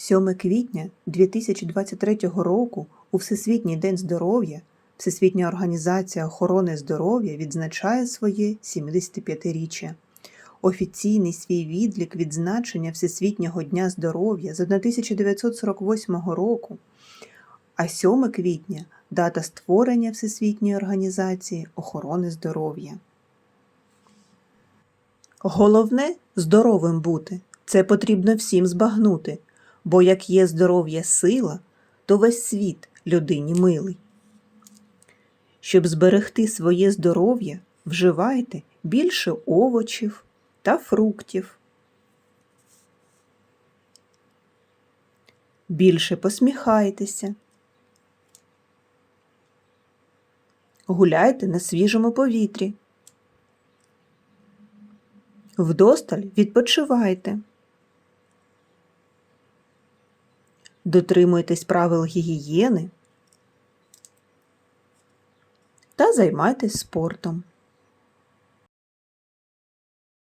7 квітня 2023 року у Всесвітній день здоров'я Всесвітня організація охорони здоров'я відзначає своє 75-річчя. Офіційний свій відлік відзначення Всесвітнього дня здоров'я з 1948 року, а 7 квітня дата створення Всесвітньої організації охорони здоров'я. Головне здоровим бути. Це потрібно всім збагнути, бо як є здоров'я сила, то весь світ людині милий. Щоб зберегти своє здоров'я, вживайте більше овочів та фруктів. Більше посміхайтеся. Гуляйте на свіжому повітрі. Вдосталь відпочивайте. Дотримуйтесь правил гігієни та займайтесь спортом.